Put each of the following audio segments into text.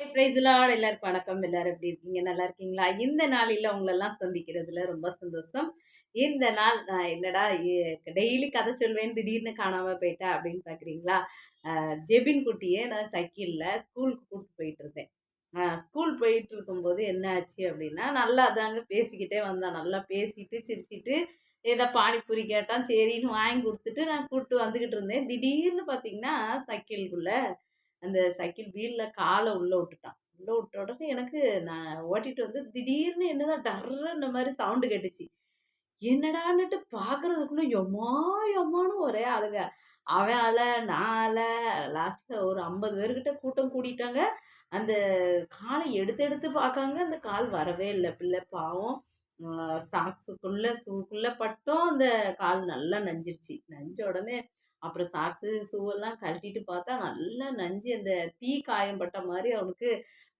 பிரைஸ்லாட் எல்லாருக்கும் வணக்கம். எல்லாரும் எப்படி இருக்கீங்க? நல்லா இருக்கீங்களா? இந்த நாளில் உங்களெல்லாம் சந்திக்கிறதுல ரொம்ப சந்தோஷம். இந்த நாள் நான் என்னடா டெய்லி கதை சொல்வேன் திடீர்னு காணாமல் போயிட்டேன் அப்படின்னு பார்க்குறீங்களா ஜெபின் குட்டியை நான் சைக்கிளில் ஸ்கூலுக்கு கூப்பிட்டு போயிட்டு இருந்தேன். ஸ்கூல் போயிட்டு இருக்கும்போது என்ன ஆச்சு அப்படின்னா நல்லா தாங்க பேசிக்கிட்டே வந்தான். நல்லா பேசிட்டு சிரிச்சிட்டு ஏதோ பானிபூரி கேட்டான். சரின்னு வாங்கி கொடுத்துட்டு நான் கூப்பிட்டு வந்துக்கிட்டு இருந்தேன். திடீர்னு பார்த்தீங்கன்னா சைக்கிளுக்குள்ளே அந்த சைக்கிள் வீலில் காலை உள்ளே விட்டுட்டான். உள்ளே விட்ட உடனே எனக்கு நான் ஓட்டிட்டு வந்து திடீர்னு என்னதான் டர்ன்ற மாதிரி சவுண்டு கேட்டுச்சு. என்னடான்னுட்டு பார்க்கறதுக்குள்ள எம்மா எம்மான்னு ஒரே அழுக அவன் அல நான் அல லாஸ்ட்டில் ஒரு ஐம்பது பேர்கிட்ட கூட்டம் கூட்டிட்டாங்க அந்த காலை எடுத்து எடுத்து பார்க்காங்க அந்த கால் வரவே இல்லை. பிள்ளை பாவம். சாக்ஸுக்குள்ளே ஷூக்குள்ளே பட்டும் அந்த கால் நல்லா நஞ்சிருச்சு. நஞ்ச உடனே அப்புறம் சாக்ஸு ஷூவெல்லாம் கழட்டிட்டு பார்த்தா நல்லா நஞ்சு அந்த தீ காயம் பட்ட மாதிரி அவனுக்கு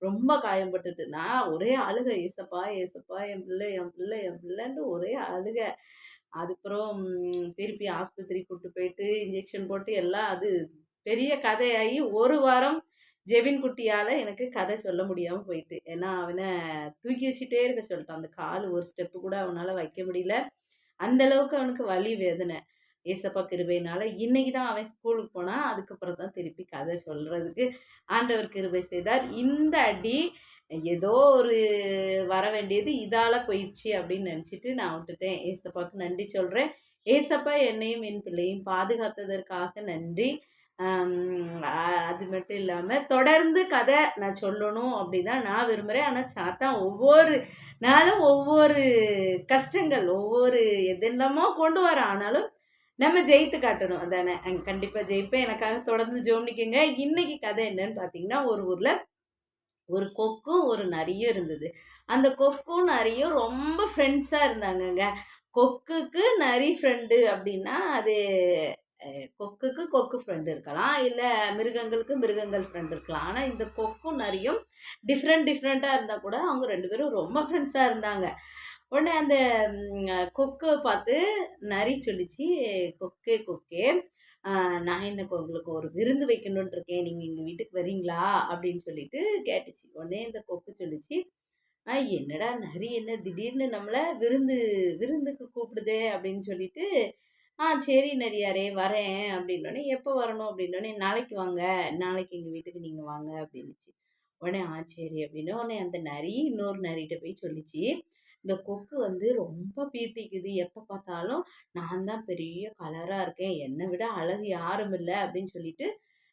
ரொம்ப காயம்பட்டுட்டு நான் ஒரே அழுக. ஏசப்பா ஏசப்பா என் பிள்ளை என் பிள்ளை என் பிள்ளைன்ட்டு ஒரே அழுக. அதுக்கப்புறம் திருப்பி ஆஸ்பத்திரி கூப்பிட்டு போயிட்டு இன்ஜெக்ஷன் போட்டு எல்லாம் அது பெரிய கதையாகி ஒரு வாரம் ஜெபின் குட்டியால் எனக்கு கதை சொல்ல முடியாமல் போயிட்டு. ஏன்னா அவனை தூக்கி வச்சுட்டே இருக்க சொல்லிட்டான். அந்த கால் ஒரு ஸ்டெப்பு கூட அவனால் வைக்க முடியல. அந்தளவுக்கு அவனுக்கு வலி வேதனை. ஏசப்பா கிருபையினால் இன்னைக்கு தான் அவன் ஸ்கூலுக்கு போனான் அதுக்கப்புறம் தான் திருப்பி கதை சொல்கிறதுக்கு ஆண்டவர் கிருபை செய்தார். இந்த அடி ஏதோ ஒரு வர வேண்டியது இதால் போயிடுச்சு அப்படின்னு நினச்சிட்டு நான் விட்டுட்டேன். ஏசப்பாவுக்கு நன்றி சொல்கிறேன் ஏசப்பா என்னையும் என் பிள்ளையும் பாதுகாத்ததற்காக நன்றி. அது மட்டும் இல்லாமல் தொடர்ந்து கதை நான் சொல்லணும் அப்படி தான் நான் விரும்புகிறேன் ஆனால் சாத்தா ஒவ்வொரு நாளும் ஒவ்வொரு கஷ்டங்கள் ஒவ்வொரு எதெல்லாமோ கொண்டு வர ஆனாலும் நம்ம ஜெயித்து காட்டணும். அதானே? அங்கே கண்டிப்பாக ஜெயிப்பேன். எனக்காக தொடர்ந்து ஜோம்னிக்குங்க இன்னைக்கு கதை என்னன்னு பார்த்தீங்கன்னா ஒரு ஊரில் ஒரு கொக்கும் ஒரு நரியும் இருந்தது. அந்த கொக்கும் நரியும் ரொம்ப ஃப்ரெண்ட்ஸாக இருந்தாங்கங்க. கொக்குக்கு நரி ஃப்ரெண்டு அப்படின்னா அது கொக்குக்கு கொக்கு ஃப்ரெண்டு இருக்கலாம். இல்லை மிருகங்களுக்கு மிருகங்கள் ஃப்ரெண்டு இருக்கலாம். ஆனால் இந்த கொக்கும் நரியும் டிஃப்ரெண்ட் டிஃப்ரெண்ட்டாக இருந்தால் கூட அவங்க ரெண்டு பேரும் ரொம்ப ஃப்ரெண்ட்ஸாக இருந்தாங்க. உடனே அந்த கொக்கு பார்த்து நரி சொல்லிச்சு. கொக்கே கொக்கே. நான் என்ன உங்களுக்கு ஒரு விருந்து வைக்கணும்னு இருக்கேன். நீங்கள் எங்கள் வீட்டுக்கு வரீங்களா? அப்படின்னு சொல்லிட்டு கேட்டுச்சு. உடனே இந்த கொக்கு சொல்லிச்சு. என்னடா நரி என்ன திடீர்னு நம்மளை விருந்து விருந்துக்கு கூப்பிடுதே? அப்படின்னு சொல்லிட்டு ஆ சரி நரியாரே வரேன். அப்படின்னோடனே எப்போ வரணும்? அப்படின்னோடனே நாளைக்கு வாங்க. நாளைக்கு எங்கள் வீட்டுக்கு நீங்கள் வாங்க. அப்படின்னுச்சு. உடனே ஆ சரி. அப்படின்னு உடனே அந்த நரி இன்னொரு நரிகிட்ட போய் சொல்லிச்சு. இந்த கொக்கு வந்து ரொம்ப பீத்திக்குது. எப்போ பார்த்தாலும் நான் தான் பெரிய கலராக இருக்கேன். என்னை விட அழகு யாரும் இல்லை அப்படின்னு சொல்லிட்டு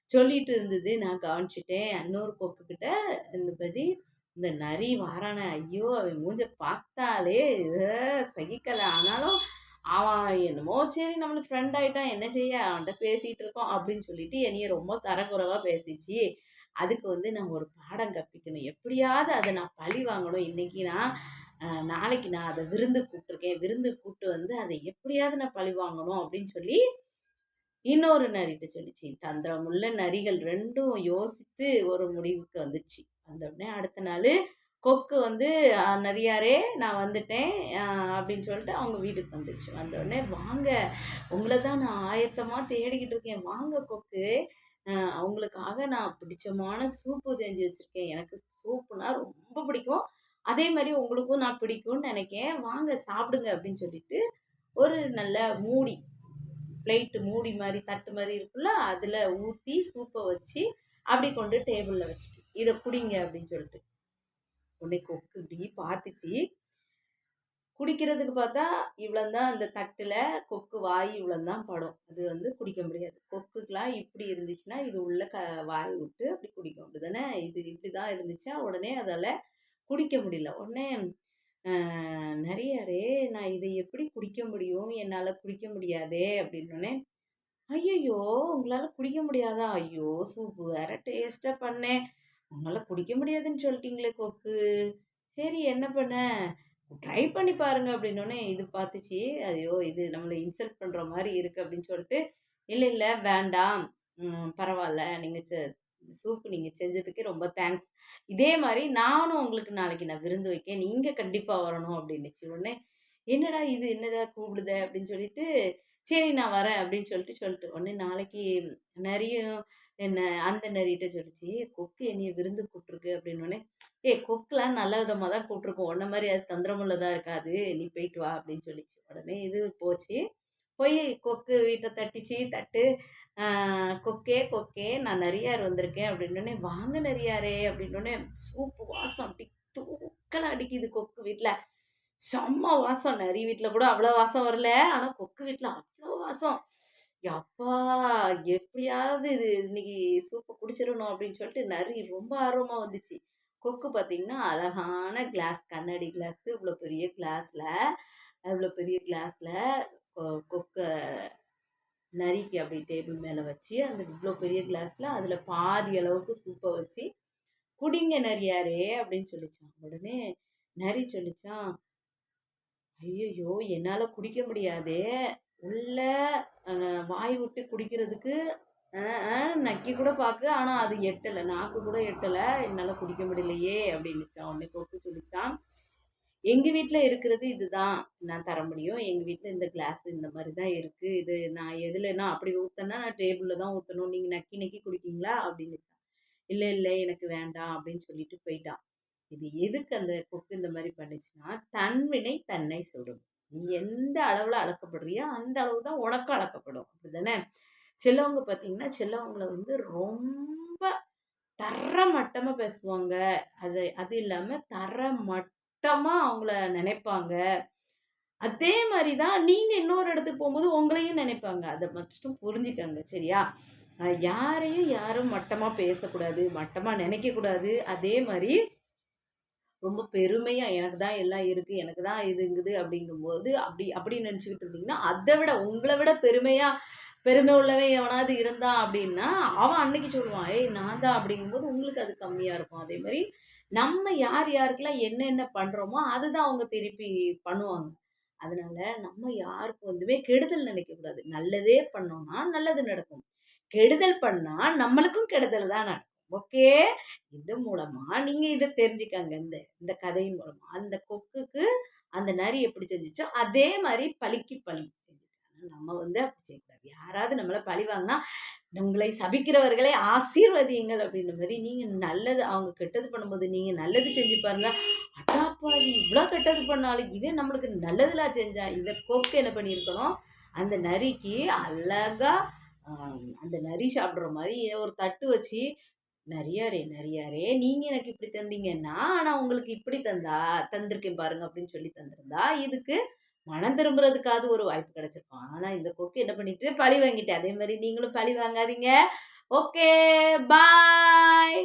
சொல்லிட்டு இருந்தது. நான் கவனிச்சிட்டேன். இன்னொரு கொக்குக்கிட்ட இந்த பதி இந்த நரி வாரான ஐயோ அவன் மூஞ்ச பார்த்தாலே சகிக்கலை. ஆனாலும் அவன் என்னமோ சரி நம்மளுக்கு ஃப்ரெண்ட் ஆகிட்டான் என்ன செய்ய? அவன்கிட்ட பேசிகிட்டு இருக்கோம் அப்படின்னு சொல்லிட்டு என்னைய ரொம்ப தரக்குறவாக பேசிச்சு. அதுக்கு வந்து நான் ஒரு பாடம் கற்பிக்கணும். எப்படியாவது அதை நான் பழி வாங்கணும். இன்றைக்கி நான் நாளைக்கு நான் அதை விருந்து கூப்பிட்ருக்கேன் விருந்து கூப்பிட்டு வந்து அதை எப்படியாவது நான் பழி வாங்கணும் அப்படின்னு சொல்லி இன்னொரு நரிட்டு சொல்லிச்சு. தந்திரமுள்ள நரிகள் ரெண்டும் யோசித்து ஒரு முடிவுக்கு வந்துச்சு. அந்த உடனே அடுத்த நாள் கொக்கு வந்து நரியாரே நான் வந்துட்டேன். அப்படின்னு சொல்லிட்டு அவங்க வீட்டுக்கு வந்துடுச்சு வந்த உடனே வாங்க உங்களை தான் நான் ஆயத்தமாக தேடிக்கிட்டு இருக்கேன். வாங்க கொக்கு. அவங்களுக்காக நான் பிடிச்சமான சூப்பு செஞ்சு வச்சுருக்கேன். எனக்கு சூப்புனா ரொம்ப பிடிக்கும். அதே மாதிரி உங்களுக்கும் நான் பிடிக்கும்னு நினைக்கேன். வாங்க சாப்பிடுங்க அப்படின்னு சொல்லிட்டு ஒரு நல்ல மூடி பிளேட்டு மூடி மாதிரி தட்டு மாதிரி இருக்குல்ல அதில் ஊற்றி சூப்பை வச்சு அப்படி கொண்டு டேபிளில் வச்சுட்டு இதை குடிங்க அப்படின்னு சொல்லிட்டு. உடனே கொக்கு இப்படி பார்த்துச்சு குடிக்கிறதுக்கு பார்த்தா இவ்வளோந்தான் அந்த தட்டில் கொக்கு வாய் இவ்வளோந்தான் படம். அது வந்து குடிக்க முடியாது. கொக்குக்கெலாம் இப்படி இருந்துச்சுன்னா இது உள்ள க வாய் விட்டு அப்படி குடிக்கும் அப்படி தானே இது இப்படி தான் இருந்துச்சா? உடனே அதால் குடிக்க முடியல. உடனே நிறையாரே நான் இதை எப்படி குடிக்க முடியும்? என்னால் குடிக்க முடியாதே! அப்படின்னோடனே ஐயையோ! உங்களால் குடிக்க முடியாதா? ஐயோ! சூப்பு வேற டேஸ்ட்டாக பண்ணேன். உங்களால் குடிக்க முடியாதுன்னு சொல்லிட்டீங்களே கொக்கு. சரி என்ன பண்ண? ட்ரை பண்ணி பாருங்க அப்படின்னோடனே இது பார்த்துச்சு. ஐயோ! இது நம்மளை இன்சல்ட் பண்ணுற மாதிரி இருக்குது அப்படின்னு சொல்லிட்டு இல்லை இல்லை வேண்டாம். பரவாயில்ல நீங்கள் சூப்பு நீங்கள் செஞ்சதுக்கு ரொம்ப தேங்க்ஸ். இதே மாதிரி நானும் உங்களுக்கு நாளைக்கு நான் விருந்து வைக்கேன். நீங்கள் கண்டிப்பாக வரணும் அப்படின்னுச்சு உடனே என்னடா இது? என்னடா கூப்பிடுத? அப்படின்னு சொல்லிட்டு சரி நான் வரேன் அப்படின்னு சொல்லிட்டு சொல்லிட்டு உடனே நாளைக்கு நிறையும் என்ன அந்த நரிகிட்ட சொல்லிச்சு கொக்கு என்னைய விருந்து கூப்பிட்ருக்கு அப்படின்னோடனே ஏ கொக்குலாம் நல்ல விதமாக தான் கூப்பிட்ருக்கோம் உன்ன மாதிரி அது தந்திரமுள்ளதாக இருக்காது. நீ போயிட்டு வா அப்படின்னு சொல்லிச்சு. உடனே இது போச்சு. போய் கொக்கு வீட்டை தட்டிச்சு தட்டு கொக்கே கொக்கே நான் நிறையார் வந்திருக்கேன் அப்படின்னோடனே வாங்க நிறையாரே அப்படின்னோடனே சூப்பு வாசம் அப்படி தூக்கலாக அடிக்குது கொக்கு வீட்டில் செம்ம வாசம். நிறைய வீட்டில் கூட அவ்வளோ வாசம் வரல. ஆனால் கொக்கு வீட்டில் அவ்வளோ வாசம். அப்பா எப்படியாவது இது இன்னைக்கு சூப்பை குடிச்சிடணும் அப்படின்னு சொல்லிட்டு நரி ரொம்ப ஆர்வமாக வந்துச்சு. கொக்கு பார்த்திங்கன்னா அழகான கிளாஸ் கண்ணாடி கிளாஸ் இவ்வளோ பெரிய கிளாஸில் இவ்வளோ பெரிய கிளாஸில் கொக்கை நரிக்கு அப்படி டேபிள் மேலே வச்சு அந்த இவ்வளோ பெரிய கிளாஸில் அதில் பாதி அளவுக்கு சூப்பை வச்சு குடிங்க நரியாரே அப்படின்னு சொல்லிச்சான். உடனே நரி சொல்லிச்சான் ஐயையோ என்னால் குடிக்க முடியாதே. உள்ள வாய் விட்டு குடிக்கிறதுக்கு நக்கி கூட பார்க்க ஆனால் அது எட்டலை. நாக்கு கூட எட்டலை. என்னால் குடிக்க முடியலையே அப்படின்னுச்சான் உடனே கொக்கு சொல்லிச்சான் எங்கள் வீட்டில் இருக்கிறது இதுதான். நான் தர முடியும். எங்கள் வீட்டில் இந்த கிளாஸ் இந்த மாதிரி தான் இருக்குது இது நான் எதுலன்னா அப்படி ஊற்றினா நான் டேபிளில் தான் ஊற்றணும் நீங்கள் நக்கி நக்கி குடிக்கீங்களா? அப்படின்னு இல்லை இல்லை எனக்கு வேண்டாம் அப்படின்னு சொல்லிட்டு போயிட்டான். இது எதுக்கு அந்த கொக்கு இந்த மாதிரி பண்ணுச்சுன்னா தன்வினை தன்னை சொல்லும். நீ எந்த அளவில் அளக்கப்படுறியோ அந்த அளவு தான் உனக்கும் அளக்கப்படும். அப்படிதானே செல்லவங்க சிலவங்க பார்த்தீங்கன்னா சிலவங்களை வந்து ரொம்ப தரமட்டமாக பேசுவாங்க. அது அது இல்லாமல் தரமட்டமாக அவங்கள நினைப்பாங்க. அதே மாதிரி தான் நீங்கள் இன்னொரு இடத்துக்கு போகும்போது உங்களையும் நினைப்பாங்க. அதை மட்டும் புரிஞ்சுக்கங்க சரியா? யாரையும் யாரும் மட்டமாக பேசக்கூடாது மட்டமாக நினைக்கக்கூடாது. அதே மாதிரி ரொம்ப பெருமையாக எனக்கு தான் எல்லாம் இருக்குது எனக்கு தான் இதுங்குது அப்படிங்கும்போது அப்படி அப்படி நினச்சிக்கிட்டு இருந்தீங்கன்னா அதை விட உங்களை விட பெருமையாக பெருமை உள்ளவன் எவனாவது இருந்தான் அப்படின்னா அவன் அன்னைக்கு சொல்லுவான் ஏய் நான் தான் அப்படிங்கும்போது உங்களுக்கு அது கம்மியாக இருக்கும். அதே மாதிரி நம்ம யார் யாருக்கெல்லாம் என்னென்ன பண்ணுறோமோ அதுதான் அவங்க திருப்பி பண்ணுவாங்க. அதனால நம்ம யாருக்கு வந்துமே கெடுதல் நினைக்கக்கூடாது. நல்லதே பண்ணோம்னா நல்லது நடக்கும். கெடுதல் பண்ணால் நம்மளுக்கும் கெடுதல் தான் நடக்கும். ஓகே? இது மூலமா நீங்க இதை தெரிஞ்சுக்கங்க. இந்த இந்த கதையின் மூலமா. அந்த கொக்குக்கு அந்த நரி எப்படி செஞ்சிச்சோ அதே மாதிரி பழிக்கு பழி நம்ம வந்து அப்படி செய்யக்கூடாது. யாராவது நம்மளை பழி வாங்கினா உங்களை சபிக்கிறவர்களே ஆசீர்வதியுங்கள் அப்படின்ற மாதிரி நீங்கள் நல்லது அவங்க கெட்டது பண்ணும்போது நீங்கள் நல்லது செஞ்சு பாருங்க. அட்டாப்பாதி இவ்வளோ கெட்டது பண்ணாலும் இவன் நம்மளுக்கு நல்லதெல்லாம் செஞ்சான் இதை கோப்பு என்ன பண்ணியிருக்கணும்? அந்த நரிக்கு அழகாக அந்த நரி சாப்பிட்ற மாதிரி ஒரு தட்டு வச்சு நிறையாரே நிறையாரே நீங்கள் எனக்கு இப்படி தந்தீங்கன்னா ஆனால் உங்களுக்கு இப்படி தந்தா தந்திருக்கேன் பாருங்க அப்படின்னு சொல்லி தந்திருந்தா இதுக்கு மனம் திரும்புறதுக்காவது ஒரு வாய்ப்பு கிடைச்சிருக்கும். ஆனால் இந்த கொக்கு என்ன பண்ணிட்டு? பழி வாங்கிட்டு. அதே மாதிரி நீங்களும் பழி வாங்காதீங்க. ஓகே. பாய்.